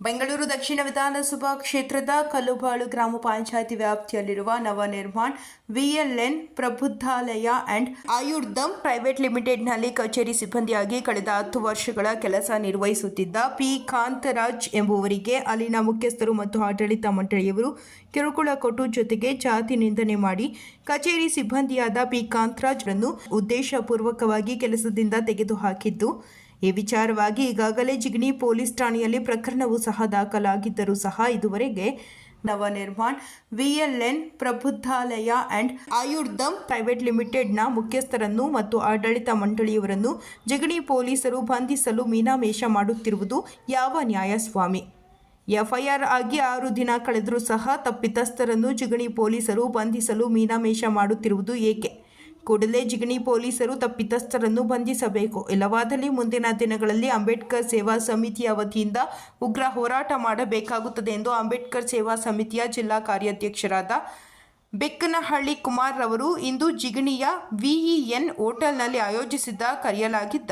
ಬೆಂಗಳೂರು ದಕ್ಷಿಣ ವಿಧಾನಸಭಾ ಕ್ಷೇತ್ರದ ಕಲ್ಲುಬಾಳು ಗ್ರಾಮ ಪಂಚಾಯಿತಿ ವ್ಯಾಪ್ತಿಯಲ್ಲಿರುವ ನವನಿರ್ಮಾಣ್, ವಿಎಲ್ಎನ್, ಪ್ರಬುದ್ಧಾಲಯ ಅಂಡ್ ಆಯುರ್ಧಂ ಪ್ರೈವೇಟ್ ಲಿಮಿಟೆಡ್ನಲ್ಲಿ ಕಚೇರಿ ಸಿಬ್ಬಂದಿಯಾಗಿ ಕಳೆದ ಹತ್ತು ವರ್ಷಗಳ ಕೆಲಸ ನಿರ್ವಹಿಸುತ್ತಿದ್ದ ಪಿ. ಕಾಂತರಾಜ್ ಎಂಬುವರಿಗೆ ಅಲ್ಲಿನ ಮುಖ್ಯಸ್ಥರು ಮತ್ತು ಆಡಳಿತ ಮಂಡಳಿಯವರು ಕಿರುಕುಳ ಕೊಟ್ಟು ಜೊತೆಗೆ ಜಾತಿ ನಿಂದನೆ ಮಾಡಿ ಕಚೇರಿ ಸಿಬ್ಬಂದಿಯಾದ ಪಿ. ಕಾಂತರಾಜ್ರನ್ನು ಉದ್ದೇಶಪೂರ್ವಕವಾಗಿ ಕೆಲಸದಿಂದ ತೆಗೆದುಹಾಕಿದ್ದು ಈ ವಿಚಾರವಾಗಿ ಈಗಾಗಲೇ ಜಿಗಣಿ ಪೊಲೀಸ್ ಠಾಣೆಯಲ್ಲಿ ಪ್ರಕರಣವು ಸಹ ದಾಖಲಾಗಿದ್ದರೂ ಸಹ ಇದುವರೆಗೆ ನವನಿರ್ಮಾಣ್ ವಿಎಲ್ಎನ್ ಪ್ರಬುದ್ಧಾಲಯ ಅಂಡ್ ಆಯುರ್ಧಮ್ ಪ್ರೈವೇಟ್ ಲಿಮಿಟೆಡ್ನ ಮುಖ್ಯಸ್ಥರನ್ನು ಮತ್ತು ಆಡಳಿತ ಮಂಡಳಿಯವರನ್ನು ಜಿಗಣಿ ಪೊಲೀಸರು ಬಂಧಿಸಲು ಮೀನಾಮೇಷ ಮಾಡುತ್ತಿರುವುದು ಯಾವ ನ್ಯಾಯಸ್ವಾಮಿ? ಎಫ್ಐಆರ್ ಆಗಿ ಆರು ದಿನ ಕಳೆದರೂ ಸಹ ತಪ್ಪಿತಸ್ಥರನ್ನು ಜಿಗಣಿ ಪೊಲೀಸರು ಬಂಧಿಸಲು ಮೀನಾಮೇಷ ಮಾಡುತ್ತಿರುವುದು ಏಕೆ? ಕೂಡಲೇ ಜಿಗಣಿ ಪೊಲೀಸರು ತಪ್ಪಿತಸ್ಥರನ್ನು ಬಂಧಿಸಬೇಕು. ಇಲ್ಲವಾದಲ್ಲಿ ಮುಂದಿನ ದಿನಗಳಲ್ಲಿ ಅಂಬೇಡ್ಕರ್ ಸೇವಾ ಸಮಿತಿಯ ವತಿಯಿಂದ ಉಗ್ರ ಹೋರಾಟ ಮಾಡಬೇಕಾಗುತ್ತದೆ ಎಂದು ಅಂಬೇಡ್ಕರ್ ಸೇವಾ ಸಮಿತಿಯ ಜಿಲ್ಲಾ ಕಾರ್ಯಾಧ್ಯಕ್ಷರಾದ ಬೆಕ್ಕನಹಳ್ಳಿ ಕುಮಾರ್ ರವರು ಇಂದು ಜಿಗಣಿಯ ವಿಇಎನ್ ಹೋಟೆಲ್ನಲ್ಲಿ ಆಯೋಜಿಸಿದ್ದ ಕರೆಯಲಾಗಿದ್ದ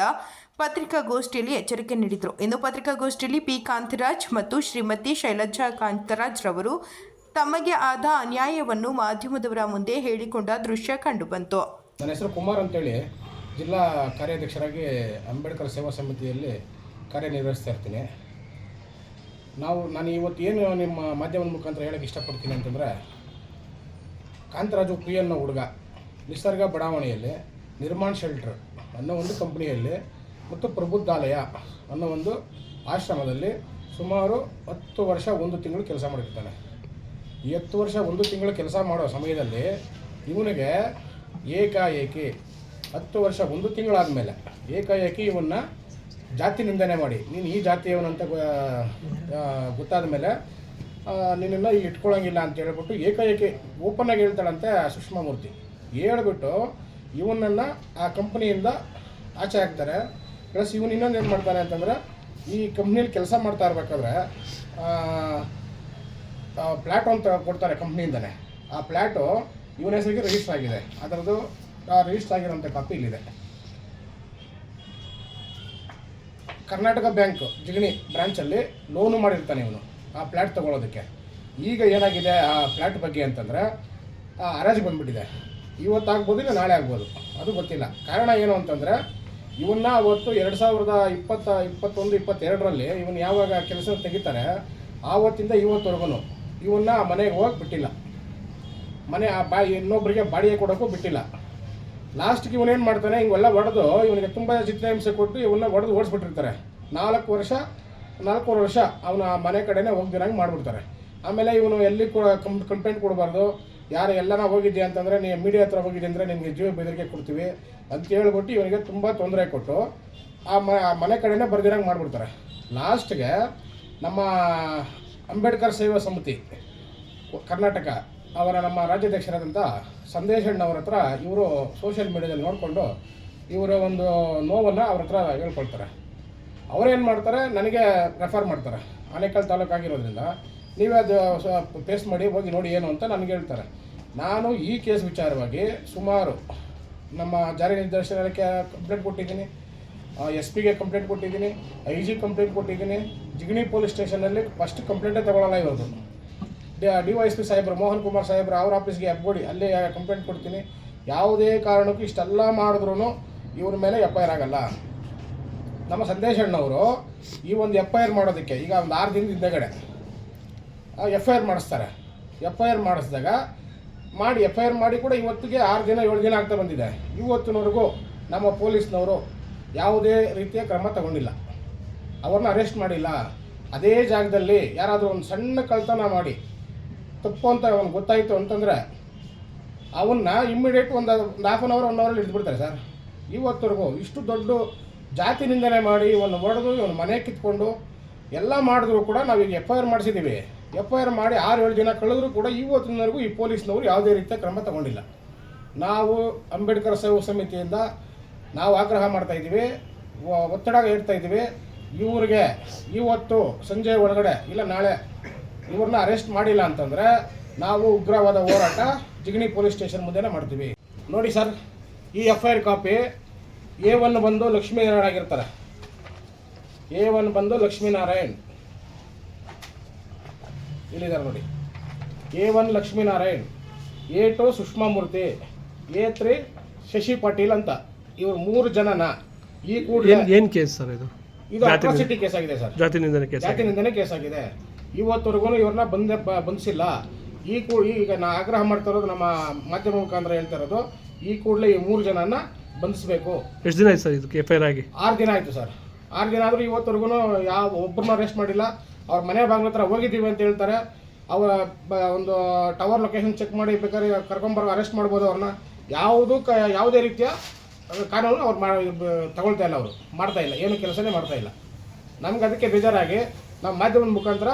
ಪತ್ರಿಕಾಗೋಷ್ಠಿಯಲ್ಲಿ ಎಚ್ಚರಿಕೆ ನೀಡಿದರು. ಇನ್ನು ಪತ್ರಿಕಾಗೋಷ್ಠಿಯಲ್ಲಿ ಪಿ. ಕಾಂತರಾಜ್ ಮತ್ತು ಶ್ರೀಮತಿ ಶೈಲಜಾ ಕಾಂತರಾಜ್ ರವರು ತಮಗೆ ಆದ ಅನ್ಯಾಯವನ್ನು ಮಾಧ್ಯಮದವರ ಮುಂದೆ ಹೇಳಿಕೊಂಡ ದೃಶ್ಯ ಕಂಡುಬಂತು. ನನ್ನ ಹೆಸರು ಕುಮಾರ್ ಅಂತೇಳಿ ಜಿಲ್ಲಾ ಕಾರ್ಯಾಧ್ಯಕ್ಷರಾಗಿ ಅಂಬೇಡ್ಕರ್ ಸೇವಾ ಸಮಿತಿಯಲ್ಲಿ ಕಾರ್ಯನಿರ್ವಹಿಸ್ತಾ ಇರ್ತೀನಿ. ನಾವು ನಾನು ಇವತ್ತು ಏನು ನಿಮ್ಮ ಮಾಧ್ಯಮದ ಮುಖಾಂತರ ಹೇಳೋಕ್ಕೆ ಇಷ್ಟಪಡ್ತೀನಿ ಅಂತಂದರೆ, ಕಾಂತರಾಜು ಪಿ ಅನ್ನೋ ಹುಡುಗ, ನಿಸರ್ಗ ಬಡಾವಣೆಯಲ್ಲಿ ನಿರ್ಮಾಣ್ ಶೆಲ್ಟರ್ ಅನ್ನೋ ಒಂದು ಕಂಪ್ನಿಯಲ್ಲಿ ಮತ್ತು ಪ್ರಬುದ್ಧಾಲಯ ಅನ್ನೋ ಒಂದು ಆಶ್ರಮದಲ್ಲಿ ಸುಮಾರು ಹತ್ತು ವರ್ಷ ಒಂದು ತಿಂಗಳು ಕೆಲಸ ಮಾಡಿರ್ತಾನೆ. ಈ ಹತ್ತು ವರ್ಷ ಒಂದು ತಿಂಗಳು ಕೆಲಸ ಮಾಡೋ ಸಮಯದಲ್ಲಿ ಇವನಿಗೆ ಏಕಾಏಕಿ. ಹತ್ತು ವರ್ಷ, ಒಂದು ತಿಂಗಳಾದಮೇಲೆ ಏಕಾಏಕಿ ಇವನ್ನ ಜಾತಿ ನಿಂದನೆ ಮಾಡಿ. ನೀನು ಈ ಜಾತಿಯವನಂತ ಗೊತ್ತಾದ ಮೇಲೆ ನಿನ್ನನ್ನು ಇಲ್ಲಿ ಇಟ್ಕೊಳ್ಳೋಂಗಿಲ್ಲ ಅಂತ ಹೇಳ್ಬಿಟ್ಟು ಏಕಾಏಕಿ ಓಪನ್ ಆಗಿ ಹೇಳ್ತಾಳಂತೆ ಸುಷ್ಮಾ ಮೂರ್ತಿ ಹೇಳ್ಬಿಟ್ಟು ಇವನನ್ನು ಆ ಕಂಪ್ನಿಯಿಂದ ಆಚೆ ಹಾಕ್ತಾರೆ. ಪ್ಲಸ್ ಇವನು ಇನ್ನೊಂದು ಏನು ಮಾಡ್ತಾನೆ ಅಂತಂದ್ರೆ, ಈ ಕಂಪ್ನಿಯಲ್ಲಿ ಕೆಲಸ ಮಾಡ್ತಾ ಇರ್ಬೇಕಾದ್ರೆ ಪ್ಲ್ಯಾಟ್ ಅಂತ ಕೊಡ್ತಾರೆ ಕಂಪ್ನಿಯಿಂದನೇ. ಆ ಫ್ಲ್ಯಾಟು ಇವನ ಹೆಸರಿಗೆ ರಿಜಿಸ್ಟರ್ ಆಗಿದೆ ಅದರದ್ದು ಆ ರಿಜಿಸ್ಟರ್ ಆಗಿರೋಂಥ ಕಾಪಿ ಇಲ್ಲಿದೆ. ಕರ್ನಾಟಕ ಬ್ಯಾಂಕ್, ಜಿಗಣಿ ಬ್ರಾಂಚಲ್ಲಿ ಲೋನು ಮಾಡಿರ್ತಾನೆ ಇವನು, ಆ ಫ್ಲ್ಯಾಟ್ ತೊಗೊಳೋದಕ್ಕೆ. ಈಗ ಏನಾಗಿದೆ, ಆ ಫ್ಲ್ಯಾಟ್ ಬಗ್ಗೆ ಅಂತಂದರೆ ಹರಾಜು ಬಂದ್ಬಿಟ್ಟಿದೆ. ಇವತ್ತಾಗ್ಬೋದು ಇಲ್ಲ ನಾಳೆ ಆಗ್ಬೋದು? ಅದು ಗೊತ್ತಿಲ್ಲ. ಕಾರಣ ಏನು ಅಂತಂದರೆ, ಇವನ್ನ ಅವತ್ತು ಎರಡು ಸಾವಿರದ ಇಪ್ಪತ್ತ, ಇಪ್ಪತ್ತೊಂದು, ಇಪ್ಪತ್ತೆರಡರಲ್ಲಿ ಇವನು ಯಾವಾಗ ಕೆಲಸ ತೆಗಿತಾರೆ, ಆವತ್ತಿಂದ ಇವತ್ತವರೆಗೂ ಇವನ್ನ ಮನೆಗೆ ಹೋಗಿ ಬಿಟ್ಟಿಲ್ಲ. ಮನೆ ಆ ಬಾಯಿ ಇನ್ನೊಬ್ಬರಿಗೆ ಬಾಡಿಗೆ ಕೊಡೋಕ್ಕೂ ಬಿಟ್ಟಿಲ್ಲ. ಲಾಸ್ಟ್ಗೆ ಇವನೇನು ಮಾಡ್ತಾನೆ ಇವೆಲ್ಲ ಹೊಡೆದು ಇವನಿಗೆ ತುಂಬ ಚಿತ್ರಹಿಂಸೆ ಕೊಟ್ಟು ಇವನ್ನ ಹೊಡೆದು ಓಡಿಸ್ಬಿಟ್ಟಿರ್ತಾರೆ. ನಾಲ್ಕು ವರ್ಷ, ನಾಲ್ಕೂವರೆ ವರ್ಷ ಅವನ ಮನೆ ಕಡೆನೇ ಹೋಗ್ದಿರಂಗೆ ಮಾಡಿಬಿಡ್ತಾರೆ. ಆಮೇಲೆ ಇವನು ಎಲ್ಲಿ ಕೂಡ ಕಂ ಕಂಪ್ಲೇಂಟ್ ಕೊಡಬಾರ್ದು. ಯಾರು ಎಲ್ಲನ ಹೋಗಿದ್ದೆ ಅಂತಂದರೆ ನೀವು ಮೀಡಿಯಾ ಹತ್ರ ಹೋಗಿದ್ದೆ ಅಂದರೆ ನಿಮಗೆ ಜೀವ ಬೆದರಿಕೆ ಕೊಡ್ತೀವಿ ಅಂತ ಹೇಳ್ಬಿಟ್ಟು ಇವನಿಗೆ ತುಂಬ ತೊಂದರೆ ಕೊಟ್ಟು ಆ ಮನೆ ಕಡೆನೇ ಬರ್ದಿರಂಗೆ ಮಾಡಿಬಿಡ್ತಾರೆ. ಲಾಸ್ಟ್ಗೆ ನಮ್ಮ ಅಂಬೇಡ್ಕರ್ ಸೇವಾ ಸಮಿತಿ, ಕರ್ನಾಟಕ ಅವರ ನಮ್ಮ ರಾಜ್ಯಾಧ್ಯಕ್ಷರಾದಂಥ ಸಂದೇಶ್ ಅಣ್ಣವ್ರ ಹತ್ರ ಇವರು ಸೋಷಿಯಲ್ ಮೀಡಿಯಾದಲ್ಲಿ ನೋಡಿಕೊಂಡು ಇವರ ಒಂದು ನೋವನ್ನು ಅವ್ರ ಹತ್ರ ಹೇಳ್ಕೊಳ್ತಾರೆ. ಅವರೇನು ಮಾಡ್ತಾರೆ? ನನಗೆ ರೆಫರ್ ಮಾಡ್ತಾರೆ. ಆನೇಕಲ್ ತಾಲೂಕು ಆಗಿರೋದ್ರಿಂದ ನೀವೇ ಅದು ಪೇಸ್ಟ್ ಮಾಡಿ ಹೋಗಿ ನೋಡಿ ಏನು ಅಂತ ನನಗೆ ಹೇಳ್ತಾರೆ. ನಾನು ಈ ಕೇಸ್ ವಿಚಾರವಾಗಿ ಸುಮಾರು ನಮ್ಮ ಜಾರಿ ನಿರ್ದೇಶನಾಲಯಕ್ಕೆ ಕಂಪ್ಲೇಂಟ್ ಕೊಟ್ಟಿದ್ದೀನಿ. ಎಸ್ ಪಿಗೆ ಕಂಪ್ಲೇಂಟ್ ಕೊಟ್ಟಿದ್ದೀನಿ. ಐ ಜಿ ಕಂಪ್ಲೇಂಟ್ ಕೊಟ್ಟಿದ್ದೀನಿ. ಜಿಗಣಿ ಪೊಲೀಸ್ ಸ್ಟೇಷನಲ್ಲಿ ಫಸ್ಟ್ ಕಂಪ್ಲೇಂಟೇ ತಗೊಳ್ಳಲ್ಲ ಇರೋದು ಡಿ ವೈ ಎಸ್ ಪಿ ಸಾಹೇಬ್ರು, ಮೋಹನ್ ಕುಮಾರ್ ಸಾಹೇಬ್ರು ಅವ್ರ ಆಫೀಸ್ಗೆ ಅಬ್ಬೋಡಿ ಅಲ್ಲೇ ಕಂಪ್ಲೇಂಟ್ ಕೊಡ್ತೀನಿ. ಯಾವುದೇ ಕಾರಣಕ್ಕೂ ಇಷ್ಟೆಲ್ಲ ಮಾಡಿದ್ರೂ ಇವ್ರ ಮೇಲೆ ಎಫ್ ಐ ಆಗಲ್ಲ. ನಮ್ಮ ಸಂದೇಶಣ್ಣವರು ಈ ಒಂದು ಎಫ್ ಐ ಆರ್ ಮಾಡೋದಕ್ಕೆ, ಈಗ ಒಂದು ಆರು ದಿನದ ಹಿಂದೆಗಡೆ ಎಫ್ ಐ ಆರ್ ಮಾಡಿಸ್ತಾರೆ. ಎಫ್ ಐ ಆರ್ ಮಾಡಿಸಿದಾಗ ಮಾಡಿ ಎಫ್ ಐ ಆರ್ ಮಾಡಿ ಕೂಡ ಇವತ್ತಿಗೆ ಆರು ದಿನ, ಏಳು ದಿನ ಆಗ್ತಾ ಬಂದಿದೆ. ಇವತ್ತಿನವರೆಗೂ ನಮ್ಮ ಪೊಲೀಸ್ನವರು ಯಾವುದೇ ರೀತಿಯ ಕ್ರಮ ತಗೊಂಡಿಲ್ಲ. ಅವ್ರನ್ನ ಅರೆಸ್ಟ್ ಮಾಡಿಲ್ಲ. ಅದೇ ಜಾಗದಲ್ಲಿ ಯಾರಾದರೂ ಒಂದು ಸಣ್ಣ ಕಳ್ತನ ಮಾಡಿ ತಪ್ಪು ಅಂತ ಗೊತ್ತಾಯ್ತು ಗೊತ್ತಾಯಿತು ಅಂತಂದರೆ ಅವನ್ನ ಇಮ್ಮಿಡಿಯೇಟ್ ಒಂದು ಒಂದು ಹಾಫ್ ಆನ್ ಅವರ್ ಒನ್ ಅವರಲ್ಲಿ ಇಟ್ಬಿಡ್ತಾರೆ ಸರ್. ಇವತ್ತರೆಗೂ ಇಷ್ಟು ದೊಡ್ಡ ಜಾತಿ ನಿಂದನೆ ಮಾಡಿ ಇವನು ಹೊಡೆದು, ಇವನು ಮನೆ ಕಿತ್ಕೊಂಡು ಎಲ್ಲ ಮಾಡಿದ್ರು ಕೂಡ ನಾವೀಗ ಎಫ್ ಐ ಆರ್ ಮಾಡಿಸಿದ್ದೀವಿ ಎಫ್ ಐ ಆರ್ ಮಾಡಿ ಆರು, ಏಳು ದಿನ ಕಳೆದ್ರೂ ಕೂಡ ಇವತ್ತಿನವರೆಗೂ ಈ ಪೊಲೀಸ್ನವರು ಯಾವುದೇ ರೀತಿಯ ಕ್ರಮ ತಗೊಂಡಿಲ್ಲ. ನಾವು ಅಂಬೇಡ್ಕರ್ ಸೇವಾ ಸಮಿತಿಯಿಂದ ನಾವು ಆಗ್ರಹ ಮಾಡ್ತಾ ಇದ್ದೀವಿ. ಒತ್ತಡ ಇಡ್ತಾ ಇದ್ದೀವಿ. ಇವರಿಗೆ ಇವತ್ತು ಸಂಜೆ ಒಳಗಡೆ, ಇಲ್ಲ ನಾಳೆ ಇವ್ರನ್ನ ಅರೆಸ್ಟ್ ಮಾಡಿಲ್ಲ ಅಂತಂದರೆ ನಾವು ಉಗ್ರವಾದ ಹೋರಾಟ ಜಿಗಣಿ ಪೊಲೀಸ್ ಸ್ಟೇಷನ್ ಮುಂದೆನೇ ಮಾಡ್ತೀವಿ. ನೋಡಿ ಸರ್, ಈ F I R copy A one ಬಂದು ಲಕ್ಷ್ಮೀನಾರಾಯಣ ಆಗಿರ್ತಾರೆ. ಎ ಒನ್ ಬಂದು ಲಕ್ಷ್ಮೀನಾರಾಯಣ್ ಇಲ್ಲಿದ್ದಾರೆ ನೋಡಿ. A one Lakshminarayan A two Sushma Murthy A three Shashi Patil ಅಂತ. ಇವರು ಮೂರು ಜನನ ಈ ಕೂಡ ಏನು ಕೇಸ್ ಸರ್ ಇದು? ಇದು ಅಟ್ರಾಸಿಟಿ ಕೇಸ್ ಆಗಿದೆ ಸರ್. ಜಾತಿ ನಿಂದನೆ ಕೇಸ್ ಜಾತಿನಿಂದನೇ ಕೇಸ್ ಆಗಿದೆ. ಇವತ್ತವರೆಗೂ ಇವ್ರನ್ನ ಬಂದ ಬಂಧಿಸಿಲ್ಲ ಈ ಕೂ ಈಗ ನಾ ಆಗ್ರಹ ಮಾಡ್ತಾ ಇರೋದು ನಮ್ಮ ಮಾಧ್ಯಮ ಮುಖಾಂತರ ಹೇಳ್ತಾ ಇರೋದು ಈ ಕೂಡಲೇ ಈ ಮೂರು ಜನನ ಬಂಧಿಸಬೇಕು ಎಷ್ಟು ದಿನ ಆಯ್ತು ಸರ್ ಇದಕ್ಕೆ ಎಫ್ ಐ ಆರ್ ಆಗಿ? ಆರು ದಿನ ಆಯಿತು ಸರ್. ಆರು ದಿನ ಆದರೂ ಇವತ್ತವರೆಗೂ ಯಾವ ಒಬ್ಬರನ್ನ ಅರೆಸ್ಟ್ ಮಾಡಿಲ್ಲ. ಅವ್ರ ಮನೆ ಬಾಗಿಲ ಹತ್ರ ಹೋಗಿದ್ದೀವಿ ಅಂತ ಹೇಳ್ತಾರೆ. ಅವರ ಒಂದು ಟವರ್ ಲೊಕೇಶನ್ ಚೆಕ್ ಮಾಡಿ ಬೇಕಾದ್ರೆ ಕರ್ಕೊಂಬರೋ ಅರೆಸ್ಟ್ ಮಾಡ್ಬೋದು ಅವ್ರನ್ನ. ಯಾವುದು ಕ ಯಾವುದೇ ರೀತಿಯ ಕಾನೂನು ಅವ್ರು ಮಾ ತಗೊಳ್ತಾ ಇಲ್ಲ ಅವರು. ಮಾಡ್ತಾ ಇಲ್ಲ. ಏನು ಕೆಲಸನೇ ಮಾಡ್ತಾ ಇಲ್ಲ. ನಮ್ಗೆ ಅದಕ್ಕೆ ಬೇಜಾರಾಗಿ ನಮ್ಮ ಮಾಧ್ಯಮದ ಮುಖಾಂತರ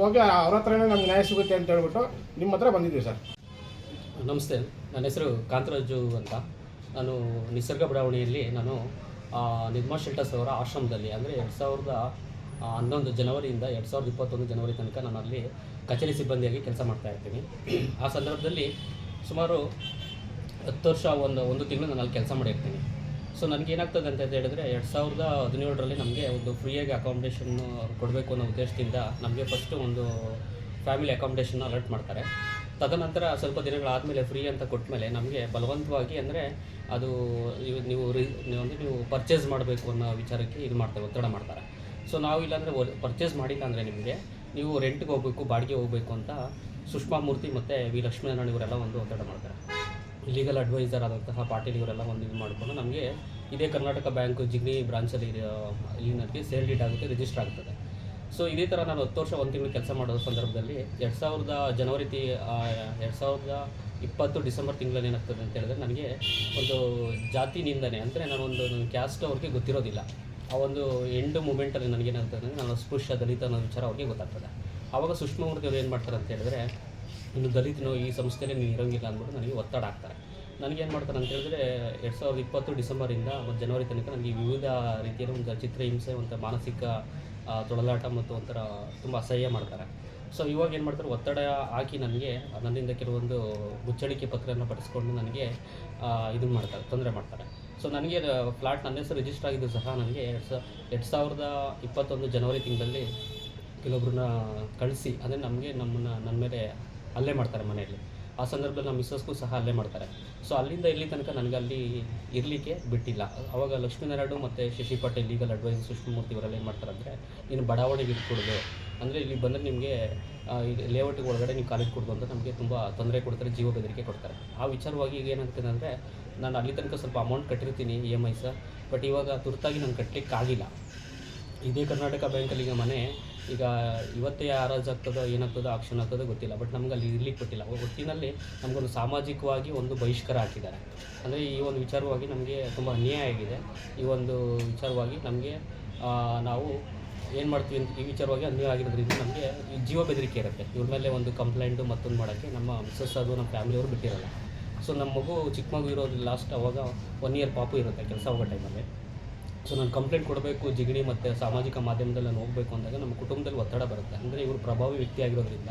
ಹೋಗಿ ಅವ್ರ ಹತ್ರನೇ ನಮ್ಗೆ ನ್ಯಾಯ ಸಿಗುತ್ತೆ ಅಂತ ಹೇಳ್ಬಿಟ್ಟು ನಿಮ್ಮ ಹತ್ರ ಬಂದಿದ್ದೀವಿ ಸರ್. ನಮಸ್ತೆ. ನನ್ನ ಹೆಸರು ಕಾಂತರಾಜು ಅಂತ. ನಾನು ನಿಸರ್ಗ ಬಡಾವಣೆಯಲ್ಲಿ ನಾನು ನಿರ್ಮಾ ಶೆಲ್ಟರ್ಸ್ ಅವರ ಆಶ್ರಮದಲ್ಲಿ, ಅಂದರೆ ಎರಡು ಸಾವಿರದ ಹನ್ನೊಂದು ಜನವರಿಯಿಂದ ಎರಡು ಸಾವಿರದ ಇಪ್ಪತ್ತೊಂದು ಜನವರಿ ತನಕ ನಾನು ಅಲ್ಲಿ ಕಚೇರಿ ಸಿಬ್ಬಂದಿಯಾಗಿ ಕೆಲಸ ಮಾಡ್ತಾ ಇರ್ತೀನಿ. ಆ ಸಂದರ್ಭದಲ್ಲಿ ಸುಮಾರು ಹತ್ತು ವರ್ಷ ಒಂದು ಒಂದು ತಿಂಗಳು ನಾನು ಅಲ್ಲಿ ಕೆಲಸ ಮಾಡಿರ್ತೀನಿ ಸೊ ನನಗೆ ಏನಾಗ್ತದೆ ಅಂತ ಹೇಳಿದ್ರೆ ಎರಡು ಸಾವಿರದ ಹದಿನೇಳರಲ್ಲಿ ನಮಗೆ ಒಂದು ಫ್ರೀಯಾಗಿ ಅಕಾಮಿಡೇಷನ್ ಕೊಡಬೇಕು ಅನ್ನೋ ಉದ್ದೇಶದಿಂದ ನಮಗೆ ಫಸ್ಟು ಒಂದು ಫ್ಯಾಮಿಲಿ ಅಕಾಮಿಡೇಷನ್ ಅಲರ್ಟ್ ಮಾಡ್ತಾರೆ. ತದನಂತರ ಸ್ವಲ್ಪ ದಿನಗಳಾದಮೇಲೆ ಫ್ರೀ ಅಂತ ಕೊಟ್ಟ ಮೇಲೆ ನಮಗೆ ಬಲವಂತವಾಗಿ ಅಂದರೆ ಅದು ನೀವು ರಿ ನೀವು ಅಂದರೆ ನೀವು ಪರ್ಚೇಸ್ ಮಾಡಬೇಕು ಅನ್ನೋ ವಿಚಾರಕ್ಕೆ ಇದು ಮಾಡ್ತಾರೆ ಒತ್ತಡ ಮಾಡ್ತಾರೆ. ಸೊ ನಾವು ಇಲ್ಲಾಂದರೆ ಪರ್ಚೇಸ್ ಮಾಡಿಲ್ಲ ಅಂದರೆ ನಿಮಗೆ ನೀವು ರೆಂಟ್ಗೆ ಹೋಗಬೇಕು, ಬಾಡಿಗೆ ಹೋಗಬೇಕು ಅಂತ ಸುಷ್ಮಾ ಮೂರ್ತಿ ಮತ್ತು ವಿ ಲಕ್ಷ್ಮೀನಾರಾಯಣ ಇವರೆಲ್ಲ ಒಂದು ಒತ್ತಡ ಮಾಡ್ತಾರೆ. ಲೀಗಲ್ ಅಡ್ವೈಸರ್ ಆದಂತಹ ಪಾಟೀಲ್ ಇವರೆಲ್ಲ ಒಂದು ಇದು ಮಾಡಿಕೊಂಡು ನಮಗೆ ಇದೇ ಕರ್ನಾಟಕ ಬ್ಯಾಂಕ್ ಜಿಗ್ನಿ ಬ್ರಾಂಚಲ್ಲಿ ಇಲ್ಲಿನಲ್ಲಿ ಸೇಲ್ ಡೀಟ್ ಆಗುತ್ತೆ ರಿಜಿಸ್ಟರ್ ಆಗ್ತದೆ. ಸೊ ಇದೇ ಥರ ನಾನು ಹತ್ತು ವರ್ಷ ಒಂದು ತಿಂಗಳು ಕೆಲಸ ಮಾಡೋ ಸಂದರ್ಭದಲ್ಲಿ ಎರಡು ಸಾವಿರದ ಜನವರಿ ತಿ ಎರಡು ಸಾವಿರದ ಇಪ್ಪತ್ತು ಡಿಸೆಂಬರ್ ತಿಂಗಳಲ್ಲಿ ಏನಾಗ್ತದೆ ಅಂತ ಹೇಳಿದ್ರೆ ನನಗೆ ಒಂದು ಜಾತಿ ನಿಂದನೆ, ಅಂದರೆ ನಾನೊಂದು ನನ್ನ ಕ್ಯಾಸ್ಟ್ ಅವ್ರಿಗೆ ಗೊತ್ತಿರೋದಿಲ್ಲ. ಆ ಒಂದು ಎಂಡು ಮೂಮೆಂಟಲ್ಲಿ ನನಗೇನಾಗ್ತದೆ ಅಂದರೆ ನಾನು ಸ್ಪೃಶ್ಯ, ದಲಿತ ಅನ್ನೋ ವಿಚಾರ ಅವ್ರಿಗೆ ಗೊತ್ತಾಗ್ತದೆ. ಆವಾಗ ಸುಷ್ಮಾ ಮೂರ್ತಿ ಅವ್ರು ಏನು ಮಾಡ್ತಾರೆ ಅಂತ ಹೇಳಿದ್ರೆ ಇನ್ನು ದಲಿತನು ಈ ಸಂಸ್ಥೆನೇ ನೀನು ಇರೋಂಗಿಲ್ಲ ಅಂದ್ಬಿಟ್ಟು ನನಗೆ ಒತ್ತಡ ಹಾಕ್ತಾರೆ. ನನಗೇನು ಮಾಡ್ತಾರೆ ಅಂತ ಹೇಳಿದ್ರೆ ಎರಡು ಸಾವಿರದ ಇಪ್ಪತ್ತು ಡಿಸೆಂಬರಿಂದ ಮತ್ತು ಜನವರಿ ತನಕ ನನಗೆ ವಿವಿಧ ರೀತಿಯ ಒಂದು ಚಿತ್ರಹಿಂಸೆ, ಒಂದು ಮಾನಸಿಕ ತೊಳಲಾಟ ಮತ್ತು ಒಂಥರ ತುಂಬ ಅಸಹ್ಯ ಮಾಡ್ತಾರೆ. ಸೊ ಇವಾಗ ಏನು ಮಾಡ್ತಾರೆ, ಒತ್ತಡ ಹಾಕಿ ನನಗೆ, ನನ್ನಿಂದ ಕೆಲವೊಂದು ಮುಚ್ಚಳಿಕೆ ಪತ್ರನ ಪಡಿಸ್ಕೊಂಡು ನನಗೆ ಇದನ್ನು ಮಾಡ್ತಾರೆ, ತೊಂದರೆ ಮಾಡ್ತಾರೆ. ಸೊ ನನಗೆ ಫ್ಲಾಟ್ ನನ್ನ ಹೆಸರು ರಿಜಿಸ್ಟರ್ ಆಗಿದ್ದು ಸಹ ನನಗೆ ಎರಡು ಸಾವಿರ ಎರಡು ಸಾವಿರದ ಇಪ್ಪತ್ತೊಂದು ಜನವರಿ ತಿಂಗಳಲ್ಲಿ ಕೆಲವೊಬ್ಬರನ್ನ ಕಳಿಸಿ, ಅಂದರೆ ನಮಗೆ ನಮ್ಮನ್ನು ನನ್ನ ಮೇಲೆ ಹಲ್ಲೆ ಮಾಡ್ತಾರೆ ಮನೆಯಲ್ಲಿ. ಆ ಸಂದರ್ಭದಲ್ಲಿ ನಮ್ಮ ಮಿಸ್ಸಸ್ಗೂ ಸಹ ಅಲ್ಲೇ ಮಾಡ್ತಾರೆ. ಸೊ ಅಲ್ಲಿಂದ ಇಲ್ಲಿ ತನಕ ನನಗೆ ಅಲ್ಲಿ ಇರಲಿಕ್ಕೆ ಬಿಟ್ಟಿಲ್ಲ. ಅವಾಗ ಲಕ್ಷ್ಮೀನಾರಾಯಣ ಮತ್ತು ಶಶಿ ಪಾಟೀಲ್ ಲೀಗಲ್ ಅಡ್ವೈಸ್ ಸುಷ್ಮೂರ್ತಿ ಇವರೆಲ್ಲ ಏನು ಮಾಡ್ತಾರೆ ಅಂದರೆ, ನೀನು ಬಡಾವಣೆಗೆ ಇಟ್ಕೊಡೋದು ಅಂದರೆ ಇಲ್ಲಿ ಬಂದರೆ ನಿಮಗೆ ಲೇಔಟಿಗೆ ಒಳಗಡೆ ನೀವು ಕಾಲೇಜ್ ಕೊಡೋದು ಅಂತ ನಮಗೆ ತುಂಬ ತೊಂದರೆ ಕೊಡ್ತಾರೆ, ಜೀವ ಬೆದರಿಕೆ ಕೊಡ್ತಾರೆ. ಆ ವಿಚಾರವಾಗಿ ಈಗ ಏನಾಗ್ತದೆ ಅಂದರೆ, ನಾನು ಅಲ್ಲಿ ತನಕ ಸ್ವಲ್ಪ ಅಮೌಂಟ್ ಕಟ್ಟಿರ್ತೀನಿ ಇ ಎಂ ಐ ಬಟ್ ಇವಾಗ ತುರ್ತಾಗಿ ನಾನು ಕಟ್ಟಲಿಕ್ಕೆ ಆಗಿಲ್ಲ ಇದೇ ಕರ್ನಾಟಕ ಬ್ಯಾಂಕಲ್ಲಿ ಈಗ ಮನೆ ಈಗ ಇವತ್ತೇ ಹರಾಜು ಆಗ್ತದೋ ಏನಾಗ್ತದೋ ಆಕ್ಷನ್ ಆಗ್ತದೋ ಗೊತ್ತಿಲ್ಲ. ಬಟ್ ನಮ್ಗೆ ಅಲ್ಲಿ ಇರ್ಲಿಕ್ಕೆ ಕೊಟ್ಟಿಲ್ಲ ಒಟ್ಟಿನಲ್ಲಿ ನಮಗೊಂದು ಸಾಮಾಜಿಕವಾಗಿ ಒಂದು ಬಹಿಷ್ಕಾರ ಹಾಕಿದ್ದಾರೆ. ಅಂದರೆ ಈ ಒಂದು ವಿಚಾರವಾಗಿ ನಮಗೆ ತುಂಬ ಅನ್ಯಾಯ ಆಗಿದೆ. ಈ ಒಂದು ವಿಚಾರವಾಗಿ ನಮಗೆ ನಾವು ಏನು ಮಾಡ್ತೀವಿ ಅಂತ ಈ ವಿಚಾರವಾಗಿ ಅನ್ಯಾಯ ಆಗಿರೋದ್ರಿಂದ ನಮಗೆ ಈ ಜೀವ ಬೆದರಿಕೆ ಇರುತ್ತೆ. ಇವ್ರ ಮೇಲೆ ಒಂದು ಕಂಪ್ಲೇಂಟು ಮತ್ತೊಂದು ಮಾಡೋಕ್ಕೆ ನಮ್ಮ ಮಿಸ್ಸಸ್ ಅದು ನಮ್ಮ ಫ್ಯಾಮಿಲಿಯವರು ಬಿಟ್ಟಿರಲ್ಲ. ಸೊ ನಮ್ಮ ಮಗು ಚಿಕ್ಕ ಮಗು ಇರೋದು ಲಾಸ್ಟ್ ಅವಾಗ ಒನ್ ಇಯರ್ ಪಾಪು ಇರುತ್ತೆ ಕೆಲಸ ಹೋಗೋ ಟೈಮಲ್ಲಿ ಸೊ ನಾನು ಕಂಪ್ಲೇಂಟ್ ಕೊಡಬೇಕು, ಜಿಗಣಿ ಮತ್ತು ಸಾಮಾಜಿಕ ಮಾಧ್ಯಮದಲ್ಲಿ ನಾನು ಹೋಗಬೇಕು ಅಂದಾಗ ನಮ್ಮ ಕುಟುಂಬದಲ್ಲಿ ಒತ್ತಡ ಬರುತ್ತೆ. ಅಂದರೆ ಇವರು ಪ್ರಭಾವಿ ವ್ಯಕ್ತಿ ಆಗಿರೋದ್ರಿಂದ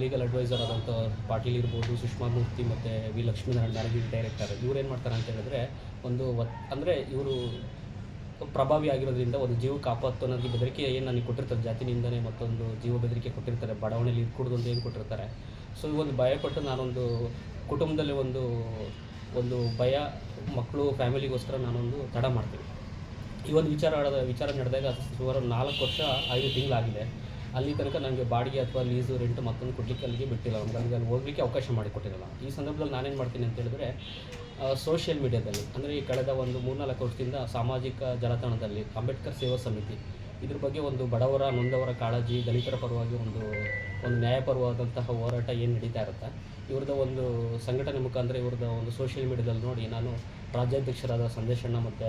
ಲೀಗಲ್ ಅಡ್ವೈಸರ್ ಆದಂಥ ಪಾಟೀಲ್ ಇರ್ಬೋದು, ಸುಷ್ಮಾ ಮೂರ್ತಿ ಮತ್ತು ವಿ ಲಕ್ಷ್ಮೀನಾರಾಯಣ ಡೈರೆಕ್ಟರ್ ಇವ್ರು ಏನು ಮಾಡ್ತಾರೆ ಅಂತ ಹೇಳಿದ್ರೆ, ಒಂದು ಒತ್, ಅಂದರೆ ಇವರು ಪ್ರಭಾವಿ ಆಗಿರೋದ್ರಿಂದ ಒಂದು ಜೀವ ಕಾಪಾತು ಅನ್ನೋದು ಬೆದರಿಕೆ ಏನು ನನಗೆ ಕೊಟ್ಟಿರ್ತಾರೆ, ಜಾತಿನಿಂದನೇ ಮತ್ತೊಂದು ಜೀವ ಬೆದರಿಕೆ ಕೊಟ್ಟಿರ್ತಾರೆ ಬಡಾವಣೆಯಲ್ಲಿ ಇಟ್ಕೊಡ್ದು ಅಂತ ಏನು ಕೊಟ್ಟಿರ್ತಾರೆ. ಸೊ ಒಂದು ಭಯ ಕೊಟ್ಟು ನಾನೊಂದು ಕುಟುಂಬದಲ್ಲಿ ಒಂದು ಒಂದು ಭಯ ಮಕ್ಕಳು ಫ್ಯಾಮಿಲಿಗೋಸ್ಕರ ನಾನೊಂದು ತಡ ಮಾಡ್ತೀನಿ. ಈ ಒಂದು ವಿಚಾರ ವಿಚಾರ ನಡೆದಾಗ ಸುಮಾರು ನಾಲ್ಕು ವರ್ಷ ಐದು ತಿಂಗಳಾಗಿದೆ. ಅಲ್ಲಿ ತನಕ ನನಗೆ ಬಾಡಿಗೆ ಅಥವಾ ಲೀಸು, ರೆಂಟ್ ಮತ್ತೊಂದು ಕೊಡಲಿಕ್ಕೆ ಅಲ್ಲಿಗೆ ಬಿಟ್ಟಿಲ್ಲ. ಅಲ್ಲಿಗೆ ಅಲ್ಲಿ ಹೋಗ್ಲಿಕ್ಕೆ ಅವಕಾಶ ಮಾಡಿಕೊಟ್ಟಿರಲ್ಲ ಈ ಸಂದರ್ಭದಲ್ಲಿ ನಾನೇನು ಮಾಡ್ತೀನಿ ಅಂತ ಹೇಳಿದ್ರೆ ಸೋಷಿಯಲ್ ಮೀಡಿಯಾದಲ್ಲಿ ಅಂದರೆ ಈ ಕಳೆದ ಒಂದು ಮೂರ್ನಾಲ್ಕು ವರ್ಷದಿಂದ ಸಾಮಾಜಿಕ ಜಾಲತಾಣದಲ್ಲಿ ಅಂಬೇಡ್ಕರ್ ಸೇವಾ ಸಮಿತಿ, ಇದ್ರ ಬಗ್ಗೆ ಒಂದು ಬಡವರ, ನೊಂದವರ ಕಾಳಜಿ, ದಲಿತರ ಪರವಾಗಿ ಒಂದು ಒಂದು ನ್ಯಾಯಪರವಾದಂತಹ ಹೋರಾಟ ಏನು ನಡೀತಾ ಇರುತ್ತೆ, ಇವ್ರದ್ದು ಒಂದು ಸಂಘಟನೆ ಮುಖಾಂತರ ಇವ್ರದ್ದು ಒಂದು ಸೋಷಿಯಲ್ ಮೀಡಿಯಾದಲ್ಲಿ ನೋಡಿ ನಾನು ರಾಜ್ಯಾಧ್ಯಕ್ಷರಾದ ಸಂದೇಶಣ್ಣ ಮತ್ತು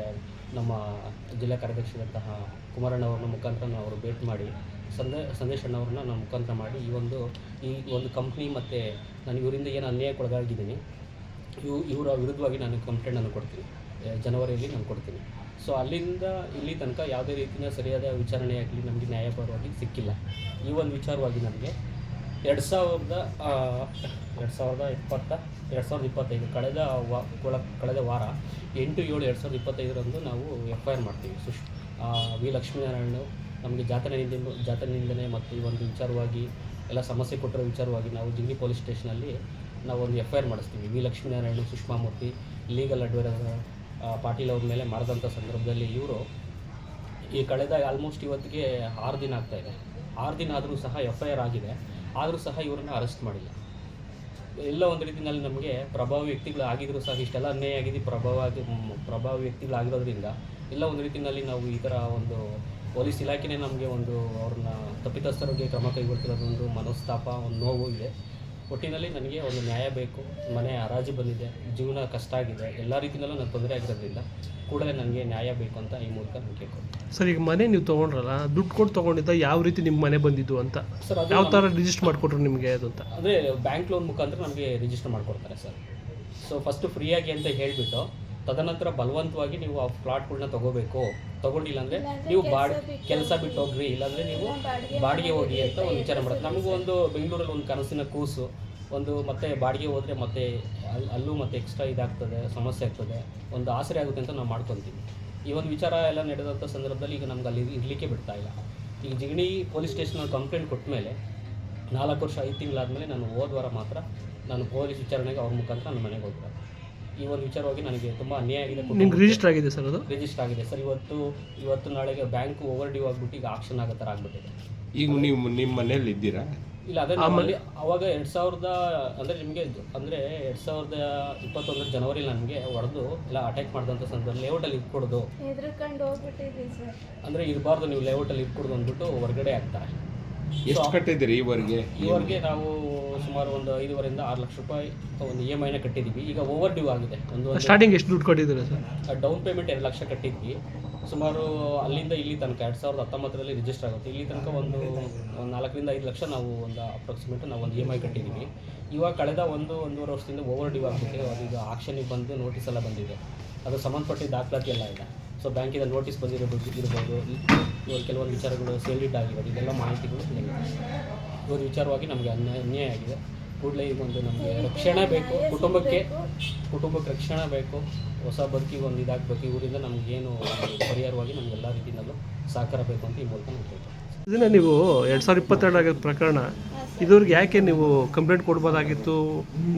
ನಮ್ಮ ಜಿಲ್ಲಾ ಕಾರ್ಯದರ್ಶಿಯಾದಂತಹ ಕುಮಾರಣ್ಣ ಅವ್ರನ್ನ ಮುಖಾಂತರ ನಾವು ಅವರು ಭೇಟಿ ಮಾಡಿ ಸಂದೇ, ಸಂದೇಶಣ್ಣ ಅವ್ರನ್ನ ನಾನು ಮುಖಾಂತರ ಮಾಡಿ ಈ ಒಂದು ಈ ಒಂದು ಕಂಪ್ನಿ ಮತ್ತು ನಾನು ಇವರಿಂದ ಏನು ಅನ್ಯಾಯಕ್ಕೊಳಗಾಗಿದ್ದೀನಿ ಇವು, ಇವರ ವಿರುದ್ಧವಾಗಿ ನಾನು ಕಂಪ್ಲೇಂಟನ್ನು ಕೊಡ್ತೀನಿ. ಜನವರಿಯಲ್ಲಿ ನಾನು ಕೊಡ್ತೀನಿ. ಸೊ ಅಲ್ಲಿಂದ ಇಲ್ಲಿ ತನಕ ಯಾವುದೇ ರೀತಿಯ ಸರಿಯಾದ ವಿಚಾರಣೆ ಆಗಲಿ, ನಮಗೆ ನ್ಯಾಯಪರವಾಗಿ ಸಿಕ್ಕಿಲ್ಲ. ಈ ಒಂದು ವಿಚಾರವಾಗಿ ನನಗೆ ಎರಡು ಸಾವಿರದ ಎರಡು ಸಾವಿರದ ಇಪ್ಪತ್ತ, ಎರಡು ಸಾವಿರದ ಇಪ್ಪತ್ತೈದು ಕಳೆದ ವಾ ಕಳೆದ ವಾರ ಎಂಟು ಏಳು ಎರಡು ಸಾವಿರದ ಇಪ್ಪತ್ತೈದರಂದು ನಾವು ಎಫ್ ಐ ಆರ್ ಮಾಡ್ತೀವಿ. ಸುಶ್ ವಿ ಲಕ್ಷ್ಮೀನಾರಾಯಣ ನಮಗೆ ಜಾತನೆ ನಿಂದನೆ ಜಾತನೆ ಮತ್ತು ಈ ಒಂದು ವಿಚಾರವಾಗಿ, ಎಲ್ಲ ಸಮಸ್ಯೆ ಕೊಟ್ಟಿರೋ ವಿಚಾರವಾಗಿ ನಾವು ಜಿಂಗಿ ಪೊಲೀಸ್ ಸ್ಟೇಷನಲ್ಲಿ ನಾವು ಒಂದು ಎಫ್ ಐ ಆರ್ ಮಾಡಿಸ್ತೀವಿ. V Lakshminarayana Sushma Murthy legal advisor Patil ಅವ್ರ ಮೇಲೆ ಮಾಡಿದಂಥ ಸಂದರ್ಭದಲ್ಲಿ ಇವರು ಈ ಕಳೆದ ಆಲ್ಮೋಸ್ಟ್ ಇವತ್ತಿಗೆ ಆರು ದಿನ ಆಗ್ತಾ ಇದೆ. ಆರು ದಿನ ಆದರೂ ಸಹ ಎಫ್ ಐ ಆರ್ ಆಗಿದೆ. ಆದರೂ ಸಹ ಇವರನ್ನು ಅರೆಸ್ಟ್ ಮಾಡಿಲ್ಲ. ಎಲ್ಲ ಒಂದು ರೀತಿಯಲ್ಲಿ ನಮಗೆ ಪ್ರಭಾವಿ ವ್ಯಕ್ತಿಗಳು ಆಗಿದ್ರು ಸಹ, ಇಷ್ಟೆಲ್ಲ ಅನ್ಯಾಯ ಆಗಿದೆ ಪ್ರಭಾವ ಪ್ರಭಾವಿ ವ್ಯಕ್ತಿಗಳಾಗಿರೋದ್ರಿಂದ ಎಲ್ಲ ಒಂದು ರೀತಿಯಲ್ಲಿ ನಾವು ಈ ಥರ ಒಂದು ಪೊಲೀಸ್ ಇಲಾಖೆನೇ ನಮಗೆ ಒಂದು ಅವ್ರನ್ನ ತಪ್ಪಿತಸ್ಥರಿಗೆ ಕ್ರಮ ಕೈಗೊಳ್ತಿರೋದೊಂದು ಮನಸ್ತಾಪ, ಒಂದು ನೋವು ಇದೆ. ಒಟ್ಟಿನಲ್ಲಿ ನನಗೆ ಒಂದು ನ್ಯಾಯ ಬೇಕು. ಮನೆ ಹರಾಜು ಬಂದಿದೆ. ಜೀವನ ಕಷ್ಟ ಆಗಿದೆ. ಎಲ್ಲ ರೀತಿಯಲ್ಲೂ ನಾನು ತೊಂದರೆ ಆಗಿರೋದ್ರಿಂದ ಕೂಡಲೇ ನನಗೆ ನ್ಯಾಯ ಬೇಕು ಅಂತ ಈ ಮೂಲಕ ನಾನು ಕೇಳ್ಕೊಂಡು ಸರ್ ಈಗ ಮನೆ ನೀವು ತೊಗೊಂಡ್ರಲ್ಲ ದುಡ್ಡು ಕೊಟ್ಟು ತೊಗೊಂಡಿದ್ದ ಯಾವ ರೀತಿ ನಿಮ್ಮ ಮನೆ ಬಂದಿದ್ದು ಅಂತ? ಸರ್ ಅದು ಯಾವ ಥರ ರಿಜಿಸ್ಟರ್ ಮಾಡಿಕೊಟ್ರು ನಿಮಗೆ ಅದು ಅಂತ? ಅಂದರೆ ಬ್ಯಾಂಕ್ ಲೋನ್ ಮುಖಾಂತರ ನಮಗೆ ರಿಜಿಸ್ಟರ್ ಮಾಡಿಕೊಡ್ತಾರೆ ಸರ್. ಸೊ ಫಸ್ಟು ಫ್ರೀಯಾಗಿ ಅಂತ ಹೇಳಿಬಿಟ್ಟು ತದನಂತರ ಬಲವಂತವಾಗಿ ನೀವು ಆ ಫ್ಲಾಟ್ಗಳನ್ನ ತಗೋಬೇಕು. ತಗೊಂಡಿಲ್ಲ ಅಂದರೆ ನೀವು ಬಾಡ್ ಕೆಲಸ ಬಿಟ್ಟು ಹೋಗ್ರಿ. ಇಲ್ಲಾಂದರೆ ನೀವು ಬಾಡಿಗೆ ಹೋಗಿ ಅಂತ ಒಂದು ವಿಚಾರ ಮಾಡೋದು ನಮಗೂ ಒಂದು ಬೆಂಗಳೂರಲ್ಲಿ ಒಂದು ಕನಸಿನ ಕೂಸು. ಒಂದು ಮತ್ತೆ ಬಾಡಿಗೆ ಹೋದರೆ ಮತ್ತೆ ಅಲ್ಲಿ ಅಲ್ಲೂ ಮತ್ತೆ ಎಕ್ಸ್ಟ್ರಾ ಇದಾಗ್ತದೆ ಸಮಸ್ಯೆ ಆಗ್ತದೆ. ಒಂದು ಆಸರೆ ಆಗುತ್ತೆ ಅಂತ ನಾವು ಮಾಡ್ಕೊತೀವಿ. ಈ ಒಂದು ವಿಚಾರ ಎಲ್ಲ ನಡೆದಂಥ ಸಂದರ್ಭದಲ್ಲಿ ಈಗ ನಮ್ಗೆ ಅಲ್ಲಿ ಇರಲಿಕ್ಕೆ ಬಿಡ್ತಾ ಇಲ್ಲ. ಈಗ ಜಿಗಣಿ ಪೊಲೀಸ್ ಸ್ಟೇಷನಲ್ಲಿ ಕಂಪ್ಲೇಂಟ್ ಕೊಟ್ಟ ಮೇಲೆ ನಾಲ್ಕು ವರ್ಷ ಐದು ತಿಂಗಳಾದಮೇಲೆ ನಾನು ಹೋದ ವಾರ ಮಾತ್ರ ನಾನು ಪೊಲೀಸ್ ವಿಚಾರಣೆಗೆ ಅವ್ರ ಮುಖಾಂತರ ನನ್ನ ಮನೆಗೆ ಹೋಗ್ತಾರೆ ಈ ಒಂದು ವಿಚಾರವಾಗಿ ನನಗೆ ತುಂಬ ಅನ್ಯಾಯ ಆಗಿದೆ ನಿಮ್ಗೆ ರಿಜಿಸ್ಟರ್ ಆಗಿದೆ ಸರ್ ಅದು? ರಿಜಿಸ್ಟರ್ ಆಗಿದೆ ಸರ್. ಇವತ್ತು ಇವತ್ತು ನಾಳೆಗೆ ಬ್ಯಾಂಕ್ ಓವರ್ ಡ್ಯೂ ಆಗಿಬಿಟ್ಟು ಈಗ ಆಕ್ಷನ್ ಆಗೋ ಥರ ಆಗ್ಬಿಟ್ಟಿದೆ. ಈಗ ನೀವು ನಿಮ್ಮ ಮನೆಯಲ್ಲಿ ಇದ್ದೀರಾ? ಇಲ್ಲ ಅದೇ ನಮ್ಮಲ್ಲಿ ಅವಾಗ ಎರಡು ಸಾವಿರದ ಅಂದರೆ ನಿಮಗೆ ಅಂದರೆ ಎರಡು ಸಾವಿರದ ಇಪ್ಪತ್ತೊಂದರ ಜನವರಿ ನನಗೆ ಹೊಡೆದು ಎಲ್ಲ ಅಟ್ಯಾಕ್ ಮಾಡಿದಂಥ ಸಂದರ್ಭದಲ್ಲಿ ಲೇಔಟಲ್ಲಿ ಇಟ್ಕೊಡೋದು. ಹೆದರ್ಕೊಂಡು ಹೋಗ್ಬಿಟ್ಟಿದ್ವಿ ಸರ್. ಅಂದರೆ ಇರಬಾರ್ದು ನೀವು ಲೇಔಟಲ್ಲಿ ಇಟ್ಕೊಡೋದು ಅಂದ್ಬಿಟ್ಟು ಹೊರಗಡೆ ಆಗ್ತಾರೆ. ಎಷ್ಟು ಕಟ್ಟಿದ್ದೀರಿ ಈವರೆಗೆ ಈವರೆಗೆ ನಾವು ಸುಮಾರು ಒಂದು ಐದೂವರೆಯಿಂದ ಆರು ಲಕ್ಷ ರೂಪಾಯಿ ಒಂದು ಇ ಎಂ ಐನ ಕಟ್ಟಿದ್ದೀವಿ. ಈಗ ಓವರ್ ಡ್ಯೂ ಆಗಿದೆ. ಒಂದು ಸ್ಟಾರ್ಟಿಂಗ್ ಎಷ್ಟು ದುಡ್ಡು ಕೊಟ್ಟಿದ್ದೀರಾ ಸರ್ ಡೌನ್ ಪೇಮೆಂಟ್ ಎರಡು ಲಕ್ಷ ಕಟ್ಟಿದ್ವಿ ಸುಮಾರು ಅಲ್ಲಿಂದ ಇಲ್ಲಿ ತನಕ ಎರಡು ಸಾವಿರದ ಹತ್ತೊಂಬತ್ತರಲ್ಲಿ ರಿಜಿಸ್ಟರ್ ಆಗುತ್ತೆ. ಇಲ್ಲಿ ತನಕ ಒಂದು ಒಂದು ನಾಲ್ಕರಿಂದ ಐದು ಲಕ್ಷ ನಾವು ಒಂದು ಅಪ್ರಾಕ್ಸಿಮೇಟ್ ನಾವು ಒಂದು ಇ ಎಂ ಐ ಕಟ್ಟಿದ್ದೀವಿ. ಇವಾಗ ಕಳೆದ ಒಂದು ಒಂದೂವರೆ ವರ್ಷದಿಂದ ಓವರ್ ಡ್ಯೂ ಅದು ಅದೀಗ ಆಕ್ಷನಿಗೆ ಬಂದು ನೋಟಿಸ್ ಎಲ್ಲ ಬಂದಿದೆ. ಅದು ಸಂಬಂಧಪಟ್ಟಿದ್ದ ದಾಖಲಾತಿ ಎಲ್ಲ ಇದೆ. ಸೊ ಬ್ಯಾಂಕಿಂದ ನೋಟಿಸ್ ಬಂದಿರೋದು ಇರ್ಬೋದು. ಕೆಲವೊಂದು ವಿಚಾರಗಳು ಸೇಲಿಡ್ ಆಗಿರೋದು ಇದೆಲ್ಲ ಮಾಹಿತಿಗಳು ಇವರ ವಿಚಾರವಾಗಿ ನಮಗೆ ಅನ್ಯಾಯ ಅನ್ಯಾಯ ಆಗಿದೆ. ಕೂಡಲೇ ಒಂದು ನಮಗೆ ರಕ್ಷಣೆ ಬೇಕು. ಕುಟುಂಬಕ್ಕೆ ಕುಟುಂಬಕ್ಕೆ ರಕ್ಷಣೆ ಬೇಕು. ಹೊಸ ಬದುಕಿಗೆ ಒಂದು ಇದಾಗಬೇಕು ಇವರಿಂದ ನಮಗೇನು ಪರಿಹಾರವಾಗಿ ನಮ್ಗೆ ಎಲ್ಲ ರೀತಿಯಲ್ಲೂ ಸಹಕಾರ ಬೇಕು ಅಂತ ಈ ಮೂಲಕ ನಾನು ಇದನ್ನು ನೀವು ಎರಡು ಸಾವಿರದ ಇಪ್ಪತ್ತೆರಡು ಆಗಿದ್ದ ಪ್ರಕರಣ ಇದುವರೆಗೆ ಯಾಕೆ ನೀವು ಕಂಪ್ಲೇಂಟ್ ಕೊಡ್ಬೋದಾಗಿತ್ತು?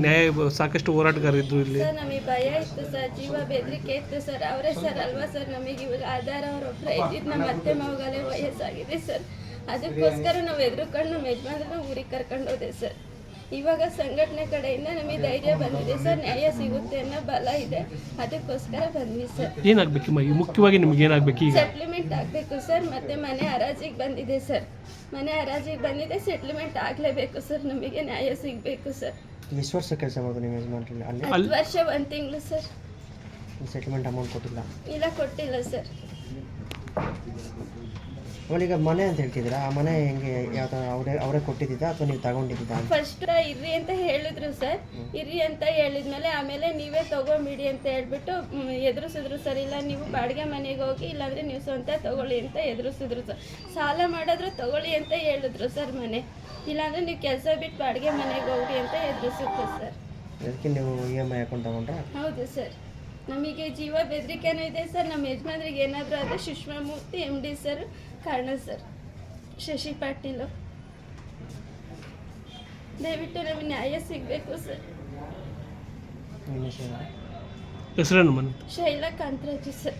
ನ್ಯಾಯ ಸಾಕಷ್ಟು ಹೋರಾಟಗಾರರಿದ್ರು ಇಲ್ಲಿ. ಸರ್, ನಮಗೆ ಭಯ ಇತ್ತು ಸರ್. ಜೀವ ಬೆದರಿಕೆ ಇತ್ತು ಸರ್. ಅವರೇ ಸರ್ ಅಲ್ವಾ ಸರ್? ನಮಗೆ ಇವಾಗ ಆಧಾರ ಅವರೊಬ್ಬರ ಇದ್ದಿದ್ದು ನಮ್ಮ ಅತ್ತೆ ಮಗಲೇ ವಯಸ್ಸಾಗಿದೆ ಸರ್. ಅದಕ್ಕೋಸ್ಕರ ನಾವು ಎದುರುಕೊಂಡು ನಮ್ಮ ಯಜಮಾನ್ರನ್ನ ಊರಿಗೆ ಕರ್ಕೊಂಡು ಹೋದೆ ಸರ್. ಇವಾಗ ಸಂಘಟನೆ ಕಡೆಯಿಂದ ನಮಗೆ ಧೈರ್ಯ ಬಂದಿದೆ ಸರ್ ನ್ಯಾಯ ಸಿಗುತ್ತೆ ಅನ್ನೋ ಬಲ ಇದೆ. ಅದಕ್ಕೋಸ್ಕರ ಬಂದ್ವಿ ಸರ್. ಏನಾಗಬೇಕು ಈ ಮುಖ್ಯವಾಗಿ ನಿಮ್ಗೆ ಏನಾಗಬೇಕು ಈಗ? ಸೆಟ್ಲ್ಮೆಂಟ್ ಆಗಬೇಕು ಸರ್ ಮತ್ತೆ ಮನೆ ಹರಾಜಿಗೆ ಬಂದಿದೆ ಸರ್. ಮನೆ ಹರಾಜಿಗೆ ಬಂದಿದೆ ಸೆಟ್ಲ್ಮೆಂಟ್ ಆಗಲೇಬೇಕು ಸರ್ ನಮಗೆ ನ್ಯಾಯ ಸಿಗಬೇಕು ಸರ್. ಎಷ್ಟು ವರ್ಷ ಕೆಲಸ ಮಾಡೋದು ನಿಮ್ಮ ಯಜಮಾನ್ರಲ್ಲಿ ಅಲ್ಲಿ? ಹತ್ತು ವರ್ಷ ಒಂದು ತಿಂಗಳು ಸರ್. ಸೆಟಲ್ಮೆಂಟ್ ಅಮೌಂಟ್ ಕೊಟ್ಟಿಲ್ಲ? ಇಲ್ಲ ಕೊಟ್ಟಿಲ್ಲ ಸರ್. ಅವಳೀಗ ಮನೆ ಅಂತ ಹೇಳ್ತಿದ್ದೀರಾ? ಆ ಮನೆ ಹೆಂಗೆ ಯಾವ ಥರ ಅವರೇ ಅವರೇ ಕೊಟ್ಟಿದ್ದಿದ್ದ ಅಥವಾ ನೀವು ತಗೊಂಡಿದ್ದ ಫಸ್ಟ್ ಇರ್ರಿ ಅಂತ ಹೇಳಿದ್ರು ಸರ್. ಇರ್ರಿ ಅಂತ ಹೇಳಿದ್ಮೇಲೆ ಆಮೇಲೆ ನೀವೇ ತಗೊಂಬಿಡಿ ಅಂತ ಹೇಳ್ಬಿಟ್ಟು ಮ್, ಎದುರಿಸಿದ್ರು ಸರ್. ಇಲ್ಲ ನೀವು ಬಾಡಿಗೆ ಮನೆಗೆ ಹೋಗಿ ಇಲ್ಲಾಂದ್ರೆ ನೀವು ಸ್ವಂತ ತಗೊಳ್ಳಿ ಅಂತ ಎದುರಿಸಿದ್ರು ಸರ್. ಸಾಲ ಮಾಡಿದ್ರು ತಗೊಳ್ಳಿ ಅಂತ ಹೇಳಿದ್ರು ಸರ್ ಮನೆ. ಇಲ್ಲಾಂದ್ರೆ ನೀವು ಕೆಲಸ ಬಿಟ್ಟು ಬಾಡಿಗೆ ಮನೆಗೆ ಹೋಗಿ ಅಂತ ಎದುರಿಸಿದ್ರು ಸರ್. ಅದಕ್ಕೆ ನೀವು ಇ ಎಂ ಐ ಹಾಕೊಂಡು ತಗೊಂಡ್ರಾ? ಹೌದು ಸರ್. ನಮಗೆ ಜೀವ ಬೆದರಿಕೆನೂ ಇದೆ ಸರ್. ನಮ್ಮ ಯಜಮಾನ್ರಿಗೆ ಏನಾದರೂ ಆದರೆ Sushma Murthy M D sir. ಕಾರಣ ಸರ್ ಶಶಿ ಪಾಟೀಲು ದಯವಿಟ್ಟು ನಮಗೆ ನ್ಯಾಯ ಸಿಗಬೇಕು ಸರ್ ನಿಮ್ಮ ಹೆಸರು ಹೆಸರೇನು ಮನೆ ಶೈಲಾ ಕಾಂತರಾಜು ಸರ್